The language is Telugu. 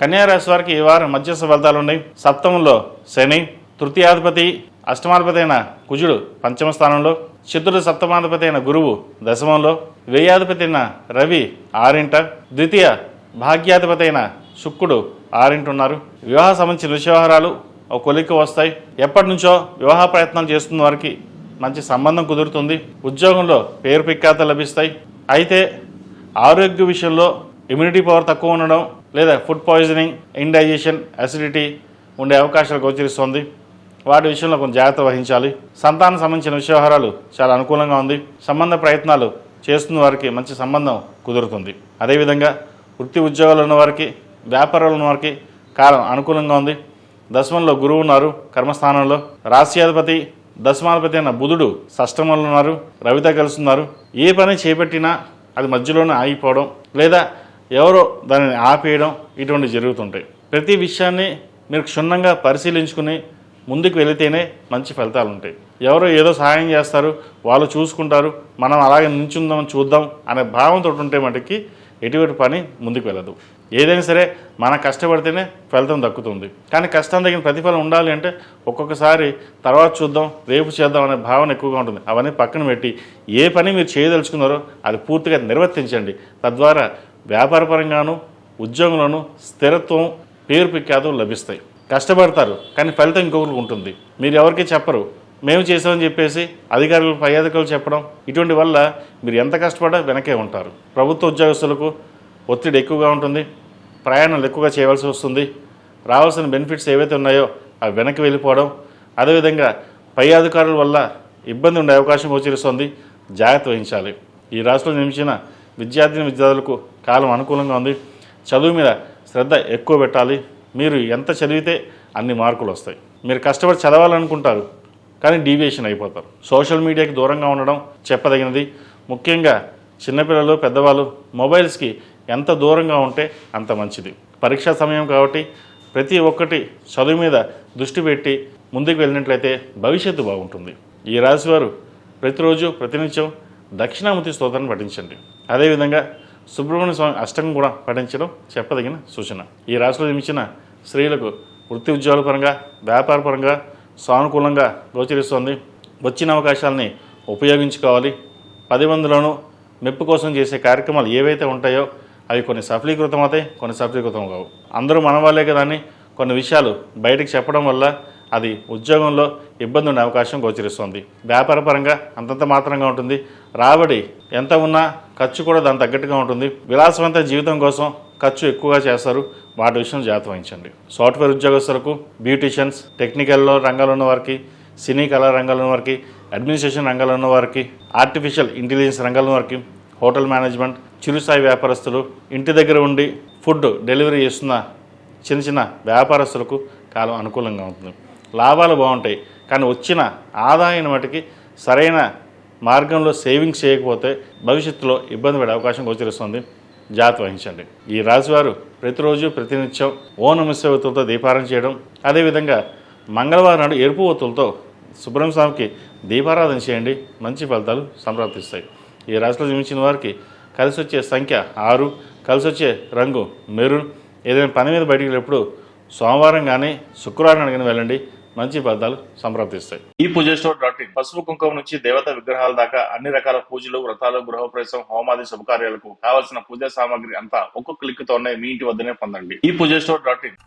కన్యారాశి వారికి ఈ వారం మధ్యస్థ ఫలితాలు ఉన్నాయి. సప్తమంలో శని తృతీయాధిపతి అష్టమాధిపతి అయిన కుజుడు పంచమ స్థానంలో చతుర్థ సప్తమాధిపతి అయిన గురువు దశమంలో వ్యయాధిపతి అయిన రవి ఆరింట ద్వితీయ భాగ్యాధిపతి అయిన శుక్రుడు ఆరింట ఉన్నారు. వివాహ సంబంధించిన విషయవహారాలు ఒక కొలిక్కి వస్తాయి. ఎప్పటి నుంచో వివాహ ప్రయత్నాలు చేస్తున్న వారికి మంచి సంబంధం కుదురుతుంది. ఉద్యోగంలో పేరు పిక్కాత లభిస్తాయి. అయితే ఆరోగ్య విషయంలో ఇమ్యూనిటీ పవర్ తక్కువ ఉండడం లేదా ఫుడ్ పాయిజనింగ్ ఇండైజెషన్ అసిడిటీ ఉండే అవకాశాలు గోచరిస్తుంది. వాటి విషయంలో కొంచెం జాగ్రత్త వహించాలి. సంతానం సంబంధించిన విషయవహారాలు చాలా అనుకూలంగా ఉంది. సంబంధ ప్రయత్నాలు చేస్తున్న వారికి మంచి సంబంధం కుదురుతుంది. అదేవిధంగా వృత్తి ఉద్యోగాలు ఉన్న వారికి వ్యాపారాలు ఉన్న వారికి కాలం అనుకూలంగా ఉంది. దశమంలో గురువు ఉన్నారు కర్మస్థానంలో. రాశ్యాధిపతి దశమాధిపతి అయిన బుధుడు సష్టమంలో ఉన్నారు. రవితో కలుస్తున్నారు ఏ పని చేపట్టినా అది మధ్యలోనే ఆగిపోవడం లేదా ఎవరో దానిని ఆపేయడం ఇటువంటి జరుగుతుంటాయి. ప్రతి విషయాన్ని మీరు క్షుణ్ణంగా పరిశీలించుకుని ముందుకు వెళితేనే మంచి ఫలితాలు ఉంటాయి. ఎవరో ఏదో సహాయం చేస్తారు వాళ్ళు చూసుకుంటారు మనం అలాగే నించుందాం చూద్దాం అనే భావంతో ఉంటే మటుకి ఎటువంటి పని ముందుకు వెళ్ళదు. ఏదైనా సరే మనం కష్టపడితేనే ఫలితం దక్కుతుంది. కానీ కష్టం తగిన ప్రతిఫలం ఉండాలి అంటే ఒక్కొక్కసారి తర్వాత చూద్దాం రేపు చేద్దాం అనే భావన ఎక్కువగా ఉంటుంది. అవన్నీ పక్కన పెట్టి ఏ పని మీరు చేయదలుచుకున్నారో అది పూర్తిగా నిర్వర్తించండి. తద్వారా వ్యాపారపరంగాను ఉద్యోగంలోనూ స్థిరత్వం పేరు ప్రఖ్యాతులు లభిస్తాయి. కష్టపడతారు కానీ ఫలితం ఇంకొకరికి ఉంటుంది. మీరు ఎవరికి చెప్పరు. మేము చేసామని చెప్పేసి అధికారులు పై అధికారులు చెప్పడం ఇటువంటి వల్ల మీరు ఎంత కష్టపడ్డా వెనకే ఉంటారు. ప్రభుత్వ ఉద్యోగస్తులకు ఒత్తిడి ఎక్కువగా ఉంటుంది. ప్రయాణాలు ఎక్కువగా చేయవలసి వస్తుంది. రావాల్సిన బెనిఫిట్స్ ఏవైతే ఉన్నాయో అవి వెనక్కి వెళ్ళిపోవడం అదేవిధంగా పై అధికారుల వల్ల ఇబ్బంది ఉండే అవకాశం గోచరిస్తుంది. జాగ్రత్త వహించాలి. ఈ రాష్ట్రంలో నిమించిన విద్యార్థిని విద్యార్థులకు కాలం అనుకూలంగా ఉంది. చదువు మీద శ్రద్ధ ఎక్కువ పెట్టాలి. మీరు ఎంత చదివితే అన్ని మార్కులు వస్తాయి. మీరు కష్టపడి చదవాలనుకుంటారు కానీ డీవియేషన్ అయిపోతారు. సోషల్ మీడియాకి దూరంగా ఉండడం చెప్పదగినది. ముఖ్యంగా చిన్నపిల్లలు పెద్దవాళ్ళు మొబైల్స్కి ఎంత దూరంగా ఉంటే అంత మంచిది. పరీక్షా సమయం కాబట్టి ప్రతి ఒక్కటి చదువు మీద దృష్టి పెట్టి ముందుకు వెళ్ళినట్లయితే భవిష్యత్తు బాగుంటుంది. ఈ రాశివారు ప్రతిరోజు ప్రతినిత్యం దక్షిణామూర్తి స్తోత్రాన్ని పఠించండి. అదేవిధంగా సుబ్రహ్మణ్య స్వామి అష్టకం కూడా పఠించడం చెప్పదగిన సూచన. ఈ రాశిలో జమించిన స్త్రీలకు వృత్తి ఉద్యోగాల పరంగా వ్యాపార పరంగా సానుకూలంగా గోచరిస్తోంది. వచ్చిన అవకాశాలని ఉపయోగించుకోవాలి. పది మందిలోనూ మెప్పు కోసం చేసే కార్యక్రమాలు ఏవైతే ఉంటాయో అవి కొన్ని సఫలీకృతం అవుతాయి కొన్ని సఫలీకృతం కావు అందరూ మన వాళ్ళే కదా అని కొన్ని విషయాలు బయటికి చెప్పడం వల్ల అది ఉద్యోగంలో ఇబ్బంది ఉండే అవకాశం గోచరిస్తుంది. వ్యాపార పరంగా అంతంత మాత్రంగా ఉంటుంది. రాబడి ఎంత ఉన్నా ఖర్చు కూడా దాని తగ్గట్టుగా ఉంటుంది. విలాసవంత జీవితం కోసం ఖర్చు ఎక్కువగా చేస్తారు. వాటి విషయం జాగ్రత్త వహించండి. సాఫ్ట్వేర్ ఉద్యోగస్తులకు బ్యూటీషియన్స్ టెక్నికల్లో రంగాల్లో ఉన్న వారికి సినీ కళా రంగాలు ఉన్న వారికి అడ్మినిస్ట్రేషన్ రంగంలో ఉన్న వారికి ఆర్టిఫిషియల్ ఇంటెలిజెన్స్ రంగంలో ఉన్న వారికి హోటల్ మేనేజ్మెంట్ చిరుస్థాయి వ్యాపారస్తులు ఇంటి దగ్గర ఉండి ఫుడ్ డెలివరీ చేస్తున్న చిన్న చిన్న వ్యాపారస్తులకు కాలం అనుకూలంగా ఉంటుంది. లాభాలు బాగుంటాయి. కానీ వచ్చిన ఆదాయం మటుకి సరైన మార్గంలో సేవింగ్స్ చేయకపోతే భవిష్యత్తులో ఇబ్బంది పడే అవకాశం గోచరిస్తుంది. జాతి వహించండి. ఈ రాశివారు ప్రతిరోజు ప్రతినిత్యం ఓనమిస్య ఒత్తులతో దీపారాధన చేయడం అదేవిధంగా మంగళవారం నాడు ఎరుపు ఒత్తులతో సుబ్రహ్మ స్వామికి దీపారాధన చేయండి. మంచి ఫలితాలు సంప్రాప్తిస్తాయి. ఈ రాశిలో జన్మించిన వారికి కలిసి వచ్చే సంఖ్య ఆరు కలిసి వచ్చే రంగు మెరూన్. ఏదైనా పని మీద బయటికి వెళ్ళినప్పుడు సోమవారం కానీ శుక్రవారం కానీ వెళ్ళండి. మంచి ఫలితాలు సంప్రాప్తిస్తాయి ఈ పూజ స్టోర్ డాట్ ఇన్ పసుపు కుంకుమ నుంచి దేవత విగ్రహాల దాకా అన్ని రకాల పూజలు వ్రతాలు గృహప్రవేశం హోమాది శుభకార్యాలకు కావలసిన పూజా సామాగ్రి అంతా ఒక్కొక్క క్లిక్ తోనే మీ ఇంటి వద్దనే పొందండి. ఈ పూజ స్టోర్ డాట్ ఇన్